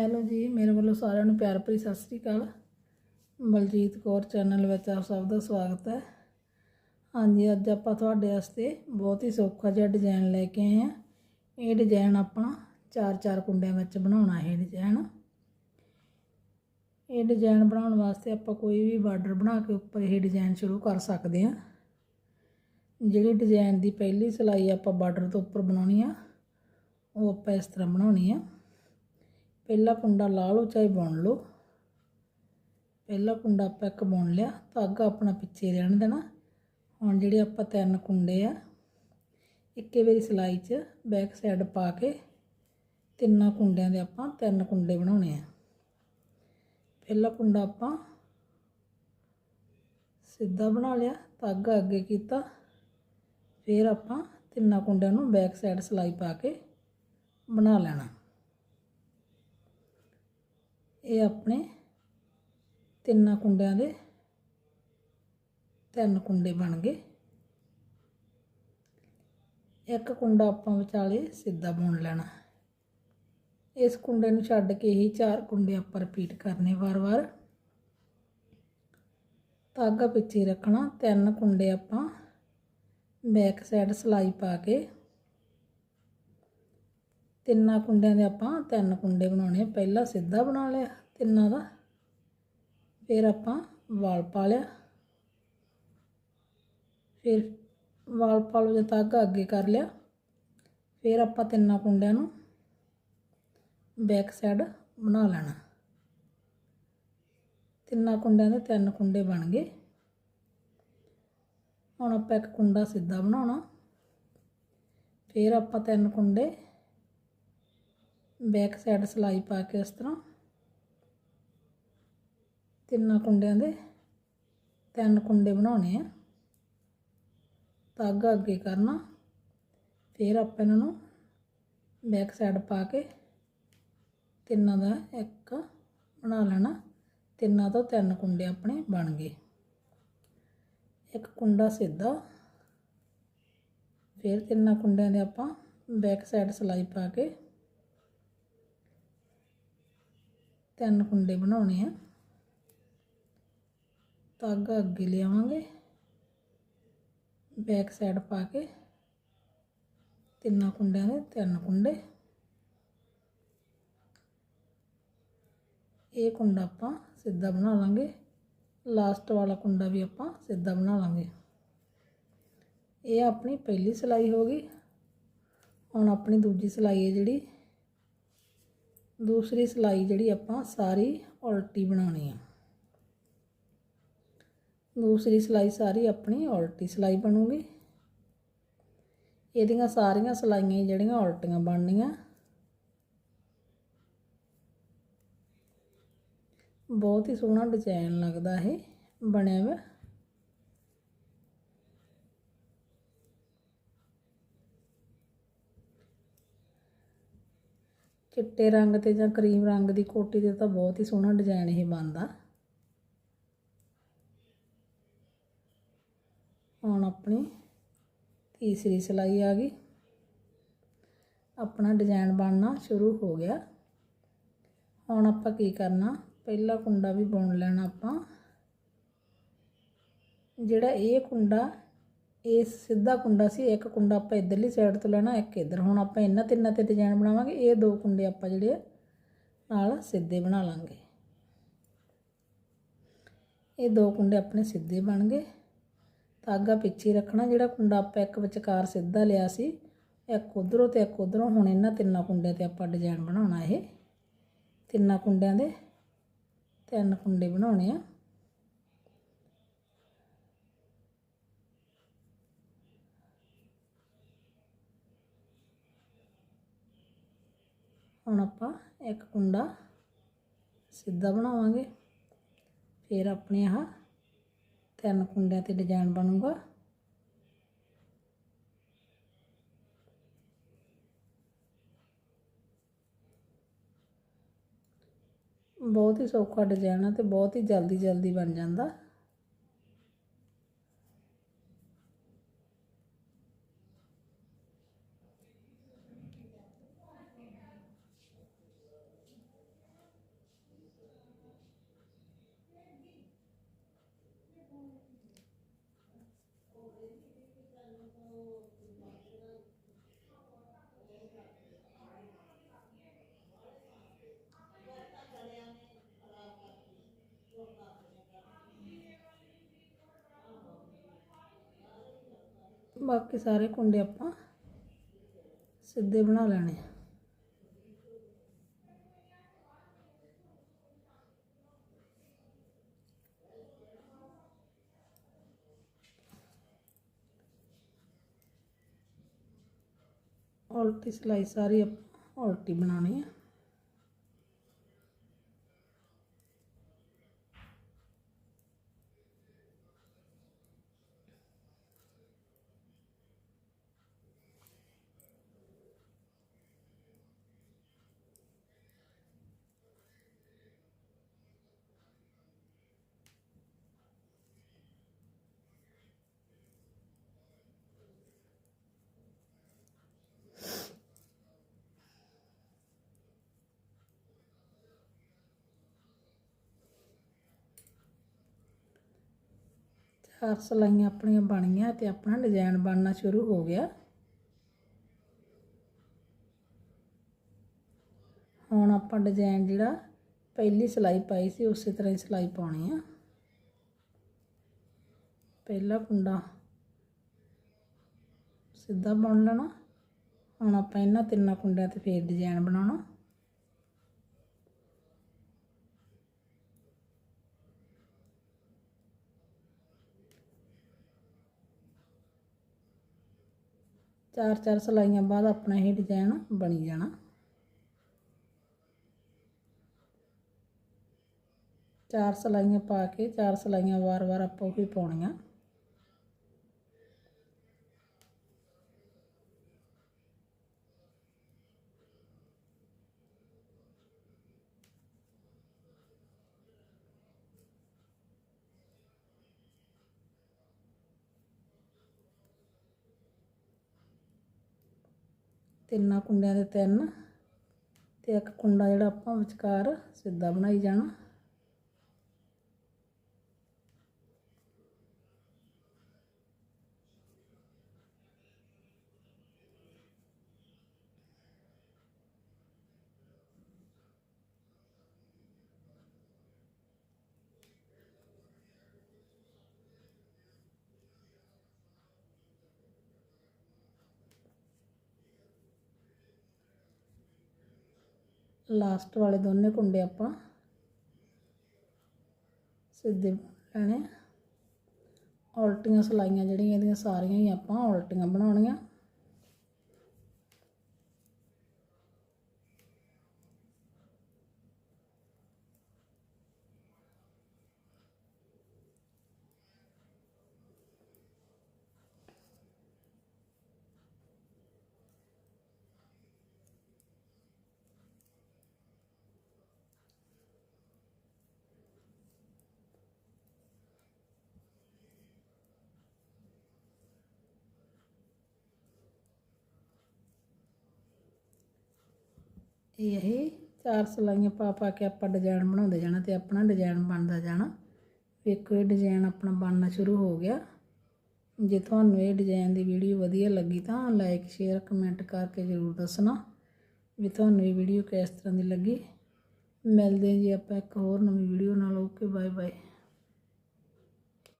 Hello ਜੀ, ਮੇਰੇ ਵੱਲੋਂ ਸਾਰਿਆਂ ਨੂੰ ਪਿਆਰ ਭਰੀ ਸਤਿ ਸ੍ਰੀ ਅਕਾਲ। ਬਲਜੀਤ ਕੌਰ ਚੈਨਲ ਵਿੱਚ ਆਪ ਸਭ ਦਾ ਸਵਾਗਤ ਹੈ। ਹਾਂਜੀ, ਅੱਜ ਆਪਾਂ ਤੁਹਾਡੇ ਵਾਸਤੇ ਬਹੁਤ ਹੀ ਸੌਖਾ ਜਿਹਾ ਡਿਜ਼ਾਈਨ ਲੈ ਕੇ ਆਏ ਹਾਂ। ਇਹ ਡਿਜ਼ਾਈਨ ਆਪਾਂ ਚਾਰ ਚਾਰ ਕੁੰਡਿਆਂ ਵਿੱਚ ਬਣਾਉਣਾ ਹੈ ਡਿਜ਼ਾਈਨ ਇਹ ਡਿਜ਼ਾਈਨ ਬਣਾਉਣ ਵਾਸਤੇ ਆਪਾਂ ਕੋਈ ਵੀ ਬਾਰਡਰ ਬਣਾ ਕੇ ਉੱਪਰ ਇਹ ਡਿਜ਼ਾਈਨ ਸ਼ੁਰੂ ਕਰ ਸਕਦੇ ਹਾਂ। ਜਿਹੜੀ ਡਿਜ਼ਾਈਨ ਦੀ ਪਹਿਲੀ ਸਿਲਾਈ ਆਪਾਂ ਬਾਰਡਰ ਤੋਂ ਉੱਪਰ ਬਣਾਉਣੀ ਆ, ਉਹ ਆਪਾਂ ਇਸ ਤਰ੍ਹਾਂ ਬਣਾਉਣੀ ਆ। ਪਹਿਲਾ ਕੁੰਡਾ ਲਾ ਲਓ ਚਾਹੇ ਬੁਣ ਲਓ। ਪਹਿਲਾ ਕੁੰਡਾ ਆਪਾਂ ਇੱਕ ਬੁਣ ਲਿਆ। ਧਾਗਾ ਆਪਣਾ ਪਿੱਛੇ ਰਹਿਣ ਦੇਣਾ। ਹੁਣ ਜਿਹੜੇ ਆਪਾਂ ਤਿੰਨ ਕੁੰਡੇ ਆ, ਇੱਕੇ ਵਾਰੀ ਸਿਲਾਈ 'ਚ ਬੈਕ ਸਾਈਡ ਪਾ ਕੇ ਤਿੰਨਾਂ ਕੁੰਡਿਆਂ ਦੇ ਆਪਾਂ ਤਿੰਨ ਕੁੰਡੇ ਬਣਾਉਣੇ ਆ। ਪਹਿਲਾ ਕੁੰਡਾ ਆਪਾਂ ਸਿੱਧਾ ਬਣਾ ਲਿਆ ਧਾਗਾ ਅੱਗੇ ਕੀਤਾ। ਫਿਰ ਆਪਾਂ ਤਿੰਨਾਂ ਕੁੰਡਿਆਂ ਨੂੰ ਬੈਕ ਸਾਈਡ ਸਿਲਾਈ ਪਾ ਕੇ ਬਣਾ ਲੈਣਾ। ਇਹ ਆਪਣੇ ਤਿੰਨਾਂ ਕੁੰਡਿਆਂ ਦੇ ਤਿੰਨ ਕੁੰਡੇ ਬਣ ਗਏ। ਇੱਕ ਕੁੰਡਾ ਆਪਾਂ ਵਿਚਾਲੇ ਸਿੱਧਾ ਬੁਣ ਲੈਣਾ। ਇਸ ਕੁੰਡੇ ਨੂੰ ਛੱਡ ਕੇ ਹੀ ਚਾਰ ਕੁੰਡੇ ਆਪਾਂ ਰਿਪੀਟ ਕਰਨੇ ਵਾਰ-ਵਾਰ ਧਾਗਾ ਪਿੱਛੇ ਰੱਖਣਾ, ਤਿੰਨ ਕੁੰਡੇ ਆਪਾਂ ਬੈਕ ਸਾਈਡ ਸਲਾਈ ਪਾ ਕੇ। ਤਿੰਨਾਂ ਕੁੰਡਿਆਂ ਦੇ ਆਪਾਂ ਤਿੰਨ ਕੁੰਡੇ ਬਣਾਉਣੇ ਪਹਿਲਾਂ ਸਿੱਧਾ ਬਣਾ ਲਿਆ। ਤਿੰਨਾਂ ਦਾ। ਫਿਰ ਆਪਾਂ ਵਾਲ ਪਾ ਲਿਆ। ਫਿਰ ਵਾਲ ਪਾ ਲਓ ਜੇ ਅੱਗੇ ਕਰ ਲਿਆ। ਫਿਰ ਆਪਾਂ ਤਿੰਨਾਂ ਕੁੰਡਿਆਂ ਨੂੰ ਬੈਕ ਸਾਈਡ ਬਣਾ ਲੈਣਾ। ਤਿੰਨਾਂ ਕੁੰਡਿਆਂ ਦੇ ਤਿੰਨ ਕੁੰਡੇ ਬਣ ਗਏ। ਹੁਣ ਆਪਾਂ ਇੱਕ ਕੁੰਡਾ ਸਿੱਧਾ ਬਣਾਉਣਾ। ਫਿਰ ਆਪਾਂ ਤਿੰਨ ਕੁੰਡੇ ਬੈਕ ਸਾਈਡ ਸਲਾਈ ਪਾ ਕੇ ਇਸ ਤਰ੍ਹਾਂ ਤਿੰਨਾਂ ਕੁੰਡਿਆਂ ਦੇ, ਤਿੰਨ ਕੁੰਡੇ ਬਣਾਉਣੇ ਆ। ਧਾਗਾ ਅੱਗੇ ਕਰਨਾ, ਫਿਰ ਆਪਾਂ ਇਹਨਾਂ ਨੂੰ ਬੈਕ ਸਾਈਡ ਪਾ ਕੇ ਤਿੰਨਾਂ ਦਾ ਇੱਕ ਬਣਾ ਲੈਣਾ। ਤਿੰਨਾਂ ਤੋਂ ਤਿੰਨ ਕੁੰਡੇ ਆਪਣੇ ਬਣ ਗਏ। ਇੱਕ ਕੁੰਡਾ ਸਿੱਧਾ, ਫਿਰ ਤਿੰਨਾਂ ਕੁੰਡਿਆਂ ਦੇ ਆਪਾਂ ਬੈਕ ਸਾਈਡ ਸਲਾਈ ਪਾ ਕੇ ਤਿੰਨ ਕੁੰਡੇ ਬਣਾਉਣੇ ਆ। ਧਾਗਾ ਅੱਗੇ ਲਿਆਵਾਂਗੇ। ਬੈਕ ਸਾਈਡ ਪਾ ਕੇ ਤਿੰਨਾਂ ਕੁੰਡਿਆਂ ਦੇ ਤਿੰਨ ਕੁੰਡੇ। ਇਹ ਕੁੰਡਾ ਆਪਾਂ ਸਿੱਧਾ ਬਣਾ ਲਾਂਗੇ। ਲਾਸਟ ਵਾਲਾ ਕੁੰਡਾ ਵੀ ਆਪਾਂ ਸਿੱਧਾ ਬਣਾ ਲਾਂਗੇ। ਇਹ ਆਪਣੀ ਪਹਿਲੀ ਸਿਲਾਈ ਹੋ ਗਈ। ਹੁਣ ਆਪਣੀ ਦੂਜੀ ਸਿਲਾਈ ਹੈ ਜਿਹੜੀ। ਦੂਸਰੀ ਸਿਲਾਈ ਜਿਹੜੀ ਆਪਾਂ ਸਾਰੀ ਉਲਟੀ ਬਣਾਉਣੀ ਆ। ਦੂਸਰੀ ਸਿਲਾਈ ਸਾਰੀ ਆਪਣੀ, ਉਲਟੀ ਸਿਲਾਈ ਬਣੂਗੀ। ਇਹਦੀਆਂ ਸਾਰੀਆਂ ਸਿਲਾਈਆਂ ਜਿਹੜੀਆਂ ਉਲਟੀਆਂ ਬਣਨੀਆਂ। ਬਹੁਤ ਹੀ ਸੋਹਣਾ ਡਿਜ਼ਾਈਨ ਲੱਗਦਾ ਇਹ, ਬਣਿਆ ਵਾ। ਚਿੱਟੇ ਰੰਗ ਤੇ ਜਾਂ ਕਰੀਮ ਰੰਗ ਦੀ ਕੋਟੀ ਤੇ ਤਾਂ ਬਹੁਤ ਹੀ ਸੋਹਣਾ ਡਿਜ਼ਾਈਨ ਇਹ ਬਣਦਾ ਹੁਣ ਆਪਣੀ ਤੀਸਰੀ ਸਿਲਾਈ ਆ ਗਈ। ਆਪਣਾ ਡਿਜ਼ਾਈਨ ਬਣਨਾ ਸ਼ੁਰੂ ਹੋ ਗਿਆ। ਹੁਣ ਆਪਾਂ ਕੀ ਕਰਨਾ, ਪਹਿਲਾ ਕੁੰਡਾ ਵੀ ਬੁਣ ਲੈਣਾ ਆਪਾਂ। ਜਿਹੜਾ ਇਹ ਕੁੰਡਾ, ਇਹ ਸਿੱਧਾ ਕੁੰਡਾ ਸੀ, ਇੱਕ ਕੁੰਡਾ ਆਪਾਂ ਇਧਰਲੀ ਸਾਈਡ ਤੋਂ ਲੈਣਾ, ਇੱਕ ਇਧਰ। ਹੁਣ ਆਪਾਂ ਇਹਨਾਂ ਤਿੰਨਾਂ ਤੇ ਡਿਜ਼ਾਈਨ ਬਣਾਵਾਂਗੇ, ਇਹ ਦੋ ਕੁੰਡੇ ਆਪਾਂ ਜਿਹੜੇ ਨਾਲ ਸਿੱਧੇ ਬਣਾ ਲਾਂਗੇ। ਇਹ ਦੋ ਕੁੰਡੇ ਆਪਣੇ ਸਿੱਧੇ ਬਣ ਗਏ। ਧਾਗਾ ਪਿੱਛੇ ਰੱਖਣਾ, ਜਿਹੜਾ ਕੁੰਡਾ ਆਪਾਂ ਇੱਕ ਵਿਚਕਾਰ ਸਿੱਧਾ ਲਿਆ ਸੀ, ਇੱਕ ਉਧਰੋਂ ਤੇ ਇੱਕ ਉਧਰੋਂ, ਹੁਣ ਇਹਨਾਂ ਤਿੰਨਾਂ ਕੁੰਡਿਆਂ ਤੇ ਆਪਾਂ ਡਿਜ਼ਾਈਨ ਬਣਾਉਣਾ ਇਹ। ਤਿੰਨਾਂ ਕੁੰਡਿਆਂ ਦੇ ਤਿੰਨ ਕੁੰਡੇ ਬਣਾਉਣੇ ਆ। ਹੁਣ ਆਪਾਂ ਇੱਕ ਕੁੰਡਾ ਸਿੱਧਾ ਬਣਾਵਾਂਗੇ। ਫਿਰ ਆਪਣੇ ਆਹ ਤਿੰਨ ਕੁੰਡਿਆਂ ਤੇ ਡਿਜ਼ਾਈਨ ਬਣੂਗਾ। ਬਹੁਤ ਹੀ ਸੌਖਾ ਡਿਜ਼ਾਈਨ ਹੈ ਤੇ ਬਹੁਤ ਹੀ ਜਲਦੀ ਜਲਦੀ ਬਣ ਜਾਂਦਾ। ਬਾਕੀ ਸਾਰੇ ਕੁੰਡੇ ਆਪਾਂ ਸਿੱਧੇ ਬਣਾ ਲੈਣੇ ਆ। ਉਲਟੀ ਸਿਲਾਈ ਸਾਰੀ ਆਪਾਂ ਉਲਟੀ ਬਣਾਉਣੀ ਆ। ਚਾਰ ਸਲਾਈਆਂ ਆਪਣੀਆਂ ਬਣ ਗਈਆਂ ਤੇ ਆਪਣਾ ਡਿਜ਼ਾਈਨ ਬਣਨਾ ਸ਼ੁਰੂ ਹੋ ਗਿਆ। ਹੁਣ ਆਪਾਂ ਡਿਜ਼ਾਈਨ ਜਿਹੜਾ ਪਹਿਲੀ ਸਲਾਈ ਪਾਈ ਸੀ, ਉਸੇ ਤਰ੍ਹਾਂ ਹੀ ਸਲਾਈ ਪਾਉਣੀ ਆ। ਪਹਿਲਾ ਕੁੰਡਾ ਸਿੱਧਾ ਬੁਣ ਲੈਣਾ। ਹੁਣ ਆਪਾਂ ਇਹਨਾਂ ਤਿੰਨਾਂ ਕੁੰਡਿਆਂ ਤੇ ਫੇਰ ਡਿਜ਼ਾਈਨ ਬਣਾਉਣਾ। ਚਾਰ ਚਾਰ ਸਲਾਈਆਂ ਬਾਅਦ ਆਪਣਾ ਇਹ ਡਿਜ਼ਾਈਨ ਬਣੀ ਜਾਣਾ। ਚਾਰ ਸਲਾਈਆਂ ਪਾ ਕੇ, ਚਾਰ ਸਲਾਈਆਂ ਵਾਰ-ਵਾਰ ਆਪਾਂ ਉਹੀ ਪਾਉਣੀਆਂ। ਤਿੰਨਾਂ ਕੁੰਡਿਆਂ ਦੇ ਤਿੰਨ ਤੇ ਇੱਕ ਕੁੰਡਾ ਜਿਹੜਾ ਆਪਾਂ ਵਿਚਕਾਰ ਸਿੱਧਾ ਬਣਾਈ ਜਾਣਾ। ਲਾਸਟ ਵਾਲੇ ਦੋਨੇ ਕੁੰਡੇ ਆਪਾਂ ਸਿੱਧੇ ਲੈਣੇ ਉਲਟੀਆਂ ਸਲਾਈਆਂ ਜਿਹੜੀਆਂ ਇਹਦੀਆਂ ਸਾਰੀਆਂ ਹੀ ਆਪਾਂ ਉਲਟੀਆਂ ਬਣਾਉਣੀਆਂ। ਇਹ ਚਾਰ ਸਲਾਈਆਂ ਪਾ ਪਾ ਕੇ ਆਪਾਂ ਡਿਜ਼ਾਈਨ ਬਣਾਉਂਦੇ ਜਾਣਾ ਤੇ ਆਪਣਾ ਡਿਜ਼ਾਈਨ ਬਣਦਾ ਜਾਣਾ। ਵੇਖੋ ਇਹ ਡਿਜ਼ਾਈਨ ਆਪਣਾ ਬਣਨਾ ਸ਼ੁਰੂ ਹੋ ਗਿਆ। ਜੇ ਤੁਹਾਨੂੰ ਇਹ ਡਿਜ਼ਾਈਨ ਦੀ ਵੀਡੀਓ ਵਧੀਆ ਲੱਗੀ ਤਾਂ ਲਾਈਕ ਸ਼ੇਅਰ ਕਮੈਂਟ ਕਰਕੇ ਜ਼ਰੂਰ ਦੱਸਣਾ ਵੀ ਤੁਹਾਨੂੰ ਇਹ ਵੀਡੀਓ ਕਿਸ ਤਰ੍ਹਾਂ ਦੀ ਲੱਗੀ। ਮਿਲਦੇ ਹਾਂ ਜੀ ਆਪਾਂ ਇੱਕ ਹੋਰ ਨਵੀਂ ਵੀਡੀਓ ਨਾਲ। Okay bye bye